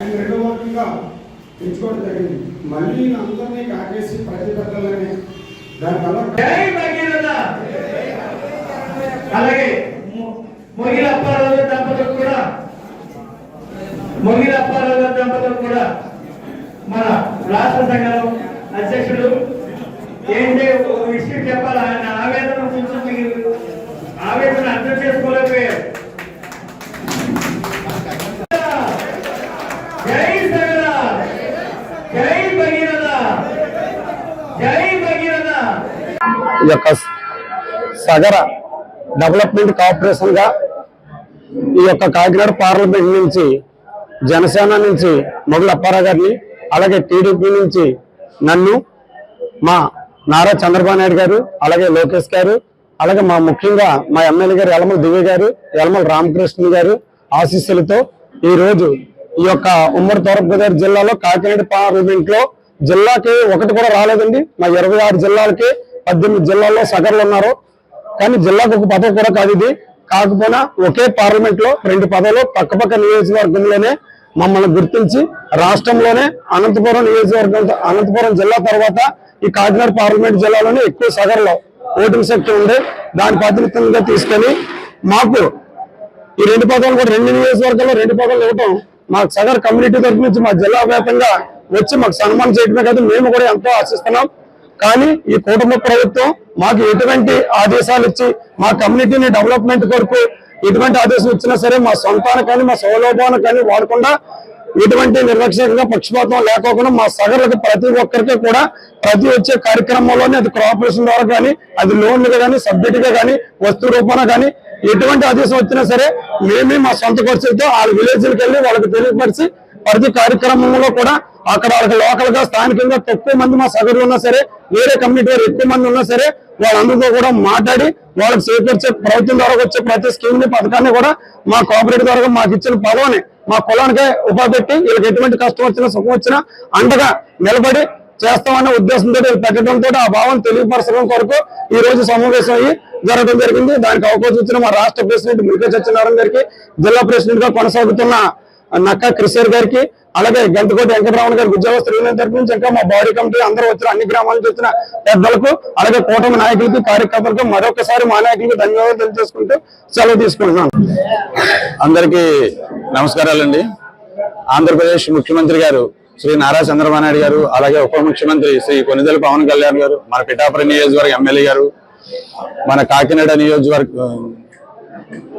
ఆయన రెండో వర్గంగా ఎంచుకోవడం జరిగింది. మళ్ళీ అందరినీ కాకేసి ప్రజలు పెట్టాలని దానివల్ల అలాగే మొగిల అప్పారావు గారి దంపతులు కూడా మొగిల అప్పారావు గారి దంపతులు కూడా మన రాష్ట్ర సంఘం అధ్యక్షుడు. ఏంటి? ఒక విషయం చెప్పాలి? ఈ యొక్క సగర డెవలప్మెంట్ కార్పొరేషన్గా ఈ యొక్క కాకినాడ పార్లమెంట్ నుంచి జనసేన నుంచి మొగల అప్పారావు గారిని అలాగే టీడీపీ నుంచి నన్ను మా నారా చంద్రబాబు నాయుడు గారు అలాగే లోకేష్ గారు అలాగే మా ముఖ్యంగా మా ఎమ్మెల్యే గారు యలమల దివ్య గారు యలమల రామకృష్ణ గారు ఆశీస్సులతో ఈరోజు ఈ యొక్క ఉమ్మడి తూర్పుగోదావరి జిల్లాలో కాకినాడ పార్లమెంట్లో జిల్లాకి ఒకటి కూడా రాలేదండి. మా ఇరవై ఆరు జిల్లాలకి పద్దెనిమిది జిల్లాల్లో సగర్లు ఉన్నారు. కానీ జిల్లాకు ఒక పదవి కూడా కాదు ఇది. కాకపోయినా ఒకే పార్లమెంట్లో రెండు పదవులు పక్కపక్క నియోజకవర్గంలోనే మమ్మల్ని గుర్తించి రాష్ట్రంలోనే అనంతపురం నియోజకవర్గం అనంతపురం జిల్లా తర్వాత ఈ కాకినాడ పార్లమెంట్ జిల్లాలోనే ఎక్కువ సగర్లో ఓటింగ్ శక్తి ఉంది దాని ప్రాతినిధ్యంగా తీసుకొని మాకు ఈ రెండు పదాలు కూడా రెండు నియోజకవర్గాల్లో రెండు పదాలు ఇవ్వటం మాకు సగర్ కమ్యూనిటీ తరఫు నుంచి మా జిల్లా వ్యాప్తంగా వచ్చి మాకు సన్మానం చేయడమే కాదు మేము కూడా ఎంతో ఆశిస్తున్నాం. కానీ ఈ కుటుంబ ప్రభుత్వం మాకు ఎటువంటి ఆదేశాలు ఇచ్చి మా కమ్యూనిటీని డెవలప్మెంట్ కొరకు ఎటువంటి ఆదేశం ఇచ్చినా సరే మా సొంతానికి కానీ మా సౌలభ్యానికి కానీ వాడకుండా ఎటువంటి నిర్లక్ష్యంగా పక్షపాతం లేకోకుండా మా సగర్లకు ప్రతి ఒక్కరికి కూడా ప్రతి వచ్చే కార్యక్రమంలోనే అది కార్పొరేషన్ ద్వారా కానీ అది లోన్లుగా కానీ సబ్సిడీగా కానీ వస్తు రూపాన కానీ ఎటువంటి ఆదేశం వచ్చినా సరే మేమే మా సొంత ఖర్చులతో వాళ్ళ విలేజ్లకు వెళ్ళి వాళ్ళకి తెలియపరిచి ప్రతి కార్యక్రమంలో కూడా అక్కడ వాళ్ళకి లోకల్గా స్థానికంగా తక్కువ మంది మా సగరు ఉన్నా సరే వేరే కమ్యూనిటీ వారు ఎక్కువ మంది ఉన్నా సరే వాళ్ళందరితో కూడా మాట్లాడి వాళ్ళకి సేకరించే ప్రభుత్వం ద్వారా వచ్చే ప్రతి స్కీమ్ని పథకాన్ని కూడా మా కోఆపరేటివ్ ద్వారా మాకు ఇచ్చిన పదవిని మా కులానికే ఉపాపెట్టి వీళ్ళకి ఎటువంటి కష్టం వచ్చినా సుఖం వచ్చినా అండగా నిలబడి చేస్తామనే ఉద్దేశంతో పెట్టడంతో ఆ భావం తెలియపరచడం కొరకు ఈ రోజు సమావేశం అయ్యి జరగడం జరిగింది. దానికి అవకాశం ఇచ్చిన మా రాష్ట్ర ప్రెసిడెంట్ మురుగ సత్యనారాయణ గారికి జిల్లా ప్రెసిడెంట్గా కొనసాగుతున్న నక్క క్రిషర్ గారికి అలాగే గంతకోటి వెంకటరామన్ గారి ఉద్యోగస్తులు యూనియన్ తరపు నుంచి ఇంకా మా బాడీ కమిటీ అందరూ వచ్చిన అన్ని గ్రామాల నుంచి వచ్చిన పెద్దలకు అలాగే కూటమి నాయకులకి కార్యకర్తలకు మరొకసారి మా నాయకులకు ధన్యవాదాలు తెలియజేసుకుంటూ సెలవు తీసుకుంటున్నాను. అందరికీ నమస్కారాలండి. ఆంధ్రప్రదేశ్ ముఖ్యమంత్రి గారు శ్రీ నారా చంద్రబాబు నాయుడు గారు అలాగే ఉప ముఖ్యమంత్రి శ్రీ కొనిదెల పవన్ కళ్యాణ్ గారు మన పిఠాపురం నియోజకవర్గ ఎమ్మెల్యే గారు మన కాకినాడ నియోజకవర్గ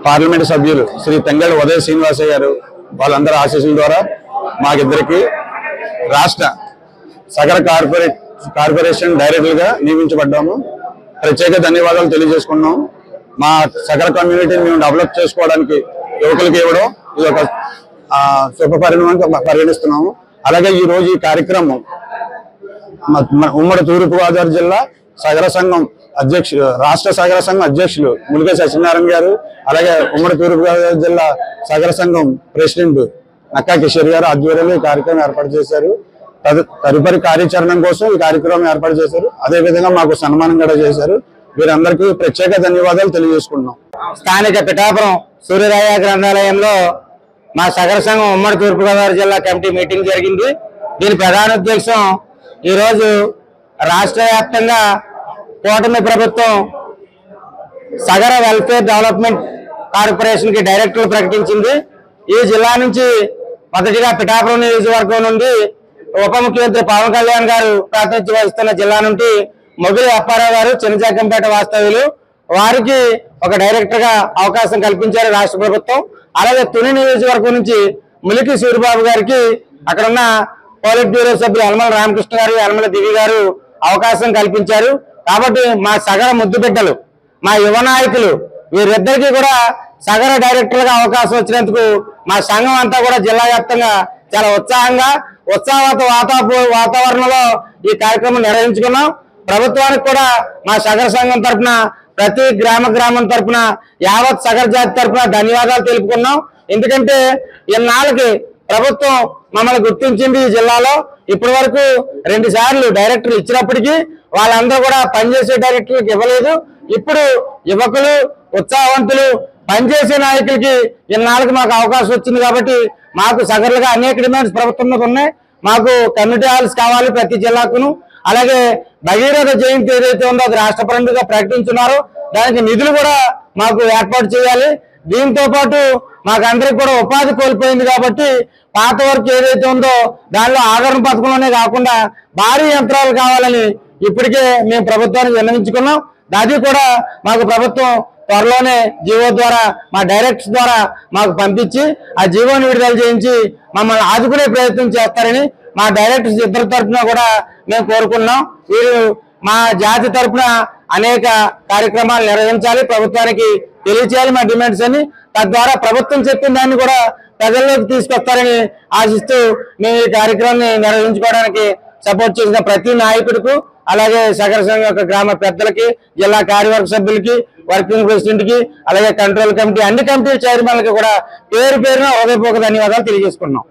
పార్లమెంట్ సభ్యులు శ్రీ తెంగళ ఉదయ శ్రీనివాసయ్య గారు వాళ్ళందరి ఆశీస్సుల ద్వారా మాకిద్దరికి రాష్ట్ర సగర కార్పొరేట్ కార్పొరేషన్ డైరెక్టర్గా నియమించబడ్డాము. ప్రత్యేక ధన్యవాదాలు తెలియజేసుకున్నాం. మా సగర కమ్యూనిటీని మేము డెవలప్ చేసుకోవడానికి యువకులకి ఇవ్వడం ఇది ఒక శుభ పరిణామంగా పరిగణిస్తున్నాము. అలాగే ఈ రోజు ఈ కార్యక్రమం ఉమ్మడి తూర్పుగోదావరి జిల్లా సగర సంఘం అధ్యక్షులు రాష్ట్ర సగర సంఘం అధ్యక్షులు ములిగే సత్యనారాయణ గారు అలాగే ఉమ్మడి తూర్పు గోదావరి జిల్లా సగర సంఘం ప్రెసిడెంట్ నక్కా కిషోర్ గారు ఆధ్వర్యంలో ఈ కార్యక్రమం ఏర్పాటు చేశారు. తదుపరి కార్యాచరణ కోసం ఈ కార్యక్రమం ఏర్పాటు చేశారు. అదే విధంగా మాకు సన్మానం కూడా చేశారు. వీరందరికీ ప్రత్యేక ధన్యవాదాలు తెలియజేసుకుంటున్నాం. స్థానిక పిఠాపురం సూర్యరాయ గ్రంథాలయంలో మా సగర సంఘం ఉమ్మడి తూర్పుగోదావరి జిల్లా కమిటీ మీటింగ్ జరిగింది. దీని ప్రధాన ఉద్దేశం ఈరోజు రాష్ట్ర వ్యాప్తంగా కూటమి ప్రభుత్వం సగర వెల్ఫేర్ డెవలప్మెంట్ కార్పొరేషన్కి డైరెక్టర్ ప్రకటించింది. ఈ జిల్లా నుంచి మొదటిగా పిఠాపురం నియోజకవర్గం నుండి ఉప ముఖ్యమంత్రి పవన్ కళ్యాణ్ గారు ప్రాతినిధ్యం వహిస్తున్న జిల్లా నుండి మొగిలి అప్పారావు గారు చిన్నజగ్గంపేట వాస్తవ్యులు. వారికి ఒక డైరెక్టర్గా అవకాశం కల్పించారు రాష్ట్ర ప్రభుత్వం. అలాగే తుని నియోజకవర్గం నుంచి ములికి సూరిబాబు గారికి అక్కడున్న పోలిట్ బ్యూరో సభ్యులు యలమల రామకృష్ణ గారు యలమల దివి గారు అవకాశం కల్పించారు. కాబట్టి మా సగర ముద్దు బిడ్డలు మా యువ నాయకులు వీరిద్దరికీ కూడా సగర డైరెక్టర్గా అవకాశం వచ్చినందుకు మా సంఘం అంతా కూడా జిల్లా వ్యాప్తంగా చాలా ఉత్సాహంగా ఉత్సాహత వాతాపు వాతావరణంలో ఈ కార్యక్రమం నిర్వహించుకున్నాం. ప్రభుత్వానికి కూడా మా సగర సంఘం తరపున ప్రతి గ్రామ గ్రామం తరపున యావత్ సగర జాతి తరఫున ధన్యవాదాలు తెలుపుకున్నాం. ఎందుకంటే ఇన్నాళ్ళకి ప్రభుత్వం మమ్మల్ని గుర్తించింది ఈ జిల్లాలో. ఇప్పటి వరకు రెండు సార్లు డైరెక్టర్లు ఇచ్చినప్పటికీ వాళ్ళందరూ కూడా పనిచేసే డైరెక్టర్లకు ఇవ్వలేదు. ఇప్పుడు యువకులు ఉత్సాహవంతులు పనిచేసే నాయకులకి ఇన్నాళ్ళకి మాకు అవకాశం వచ్చింది కాబట్టి మాకు సగర్లుగా అనేక డిమాండ్స్ ప్రభుత్వం మీద ఉన్నాయి. మాకు కమ్యూనిటీ హాల్స్ కావాలి ప్రతి జిల్లాకును. అలాగే భగీరథ జయంతి ఏదైతే ఉందో అది రాష్ట్ర పండుగగా ప్రకటించున్నారో దానికి నిధులు కూడా మాకు ఏర్పాటు చేయాలి. దీంతో పాటు మాకు అందరికి కూడా ఉపాధి కోల్పోయింది కాబట్టి పాత వర్క్ ఏదైతే ఉందో దానిలో ఆదరణ పథకంలోనే కాకుండా భారీ యంత్రాలు కావాలని ఇప్పటికే మేము ప్రభుత్వానికి విన్నవించుకున్నాం. అది కూడా మాకు ప్రభుత్వం త్వరలోనే జీవో ద్వారా మా డైరెక్ట్స్ ద్వారా మాకు పంపించి ఆ జీవోని విడుదల చేయించి మమ్మల్ని ఆదుకునే ప్రయత్నం చేస్తారని మా డైరెక్టర్స్ ఇద్దరి తరఫున కూడా మేము కోరుకున్నాం వీరు మా జాతి తరఫున అనేక కార్యక్రమాలు నిర్వహించాలి ప్రభుత్వానికి తెలియచేయాలి మా డిమాండ్స్ అని తద్వారా ప్రభుత్వం చెప్పిన దాన్ని కూడా ప్రజల్లోకి తీసుకొస్తారని ఆశిస్తూ మేము ఈ కార్యక్రమాన్ని నిర్వహించుకోవడానికి సపోర్ట్ చేసిన ప్రతి నాయకుడికి అలాగే సగర సంఘం యొక్క గ్రామ పెద్దలకి జిల్లా కార్యవర్గ సభ్యులకి వర్కింగ్ ప్రెసిడెంట్కి అలాగే కంట్రోల్ కమిటీ అన్ని కమిటీ చైర్మన్లకి కూడా పేరు పేరున హృదయపూర్వక ధన్యవాదాలు తెలియజేసుకున్నాం